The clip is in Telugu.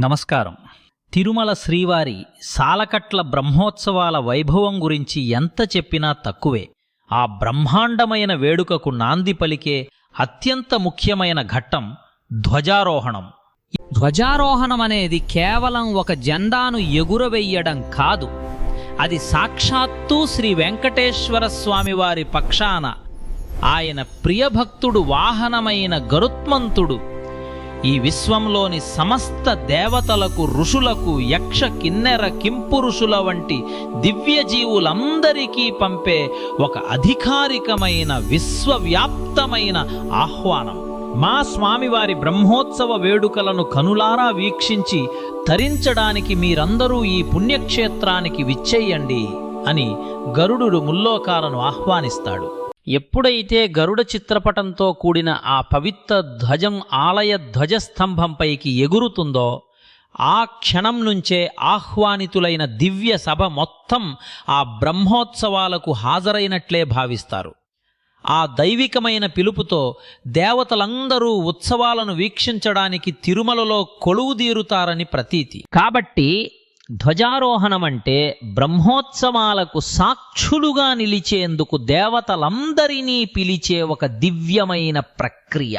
నమస్కారం. తిరుమల శ్రీవారి సాలకట్ల బ్రహ్మోత్సవాల వైభవం గురించి ఎంత చెప్పినా తక్కువే. ఆ బ్రహ్మాండమైన వేడుకకు నాంది పలికే అత్యంత ముఖ్యమైన ఘట్టం ధ్వజారోహణం. ధ్వజారోహణం అనేది కేవలం ఒక జెండాను ఎగురవెయ్యడం కాదు. అది సాక్షాత్తు శ్రీ వెంకటేశ్వర స్వామివారి పక్షాన ఆయన ప్రియభక్తుడు వాహనమైన గరుత్మంతుడు ఈ విశ్వంలోని సమస్త దేవతలకు ఋషులకు యక్ష కిన్నెర కింపురుషుల వంటి దివ్య జీవులందరికీ పంపే ఒక అధికారికమైన విశ్వవ్యాప్తమైన ఆహ్వానం. మా స్వామివారి బ్రహ్మోత్సవ వేడుకలను కనులారా వీక్షించి తరించడానికి మీరందరూ ఈ పుణ్యక్షేత్రానికి విచ్చేయండి అని గరుడు ముల్లోకాలను ఆహ్వానిస్తాడు. ఎప్పుడైతే గరుడ చిత్రపటంతో కూడిన ఆ పవిత్ర ధ్వజం ఆలయ ధ్వజస్తంభంపైకి ఎగురుతుందో ఆ క్షణం నుంచే ఆహ్వానితులైన దివ్య సభ మొత్తం ఆ బ్రహ్మోత్సవాలకు హాజరైనట్లే భావిస్తారు. ఆ దైవికమైన పిలుపుతో దేవతలందరూ ఉత్సవాలను వీక్షించడానికి తిరుమలలో కొలువుదీరుతారని ప్రతీతి. కాబట్టి ధ్వజారోహణం అంటే బ్రహ్మోత్సవాలకు సాక్షులుగా నిలిచేందుకు దేవతలందరినీ పిలిచే ఒక దివ్యమైన ప్రక్రియ.